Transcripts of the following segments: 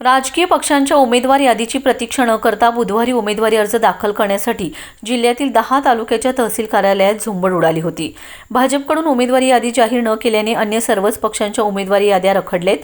राजकीय पक्षांच्या उमेदवार यादीची प्रतीक्षा न करता बुधवारी उमेदवारी अर्ज दाखल करण्यासाठी जिल्ह्यातील दहा तालुक्याच्या तहसील कार्यालयात झुंबड उडाली होती. भाजपकडून उमेदवारी यादी जाहीर न केल्याने अन्य सर्वच पक्षांच्या उमेदवारी याद्या रखडलेत.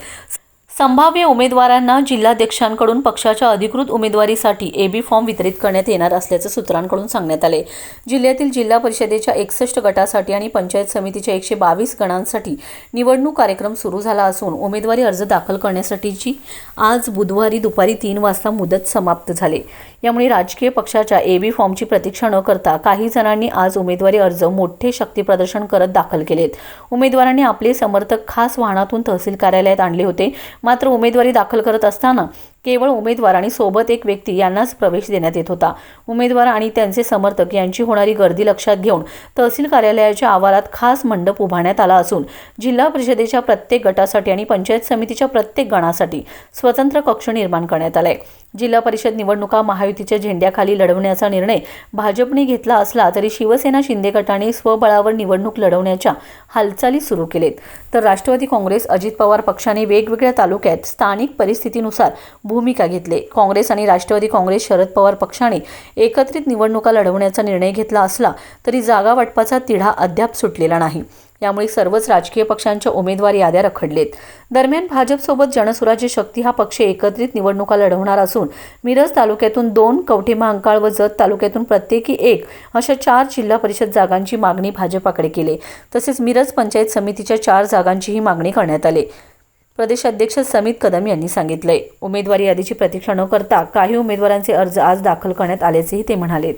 संभाव्य उमेदवारांना जिल्हाध्यक्षांकडून पक्षाच्या अधिकृत उमेदवारीसाठी ए बी फॉर्म वितरित करण्यात येणार असल्याचं सूत्रांकडून सांगण्यात आले. जिल्ह्यातील जिल्हा परिषदेच्या एकसष्ट गटासाठी आणि पंचायत समितीच्या एकशे बावीस गणांसाठी निवडणूक कार्यक्रम सुरू झाला असून उमेदवारी अर्ज दाखल करण्यासाठीची आज बुधवारी दुपारी तीन वाजता मुदत समाप्त झाले. यामुळे राजकीय पक्षाच्या ए बी फॉर्मची प्रतीक्षा न करता काही जणांनी आज उमेदवारी अर्ज मोठे शक्तीप्रदर्शन करत दाखल केलेत. उमेदवारांनी आपले समर्थक खास वाहनातून तहसील कार्यालयात आणले होते. मात्र उमेदवारी दाखल करत असताना केवळ उमेदवार आणि सोबत एक व्यक्ती यांनाच प्रवेश देण्यात येत होता. उमेदवार आणि त्यांचे समर्थक यांची होणारी गर्दी लक्षात घेऊन तहसील कार्यालयाच्या आवारात खास मंडप उभारण्यात आला असून जिल्हा परिषदेच्या प्रत्येक गटासाठी आणि पंचायत समितीच्या प्रत्येक गणासाठी स्वतंत्र कक्ष निर्माण करण्यात आलाय. जिल्हा परिषद निवडणुका महायुतीच्या झेंड्याखाली लढवण्याचा निर्णय भाजपने घेतला असला तरी शिवसेना शिंदे गटाने स्वबळावर निवडणूक लढवण्याच्या हालचाली सुरू केलेत. तर राष्ट्रवादी काँग्रेस अजित पवार पक्षाने वेगवेगळ्या तालुक्यात स्थानिक परिस्थितीनुसार भूमिका घेतले. काँग्रेस आणि राष्ट्रवादी काँग्रेस शरद पवार पक्षाने एकत्रित निवडणुका लढवण्याचा निर्णय घेतला असला तरी जागा वाटपाचा तिढा अद्याप सुटलेला नाही. यामुळे सर्वच राजकीय पक्षांच्या उमेदवार याद्या रखडलेत. दरम्यान भाजपसोबत जनसुराज्य शक्ती हा पक्ष एकत्रित निवडणुका लढवणार असून मिरज तालुक्यातून दोन कवठे महांकाळ व जत तालुक्यातून प्रत्येकी एक अशा चार जिल्हा परिषद जागांची मागणी भाजपाकडे केली. तसेच मिरज पंचायत समितीच्या चार जागांचीही मागणी करण्यात आली. प्रदेश अध्यक्ष समित कदम यांनी सांगितलंय. उमेदवारी यादीची प्रतीक्षा न करता काही उमेदवारांचे अर्ज आज दाखल करण्यात आल्याचेही ते म्हणाले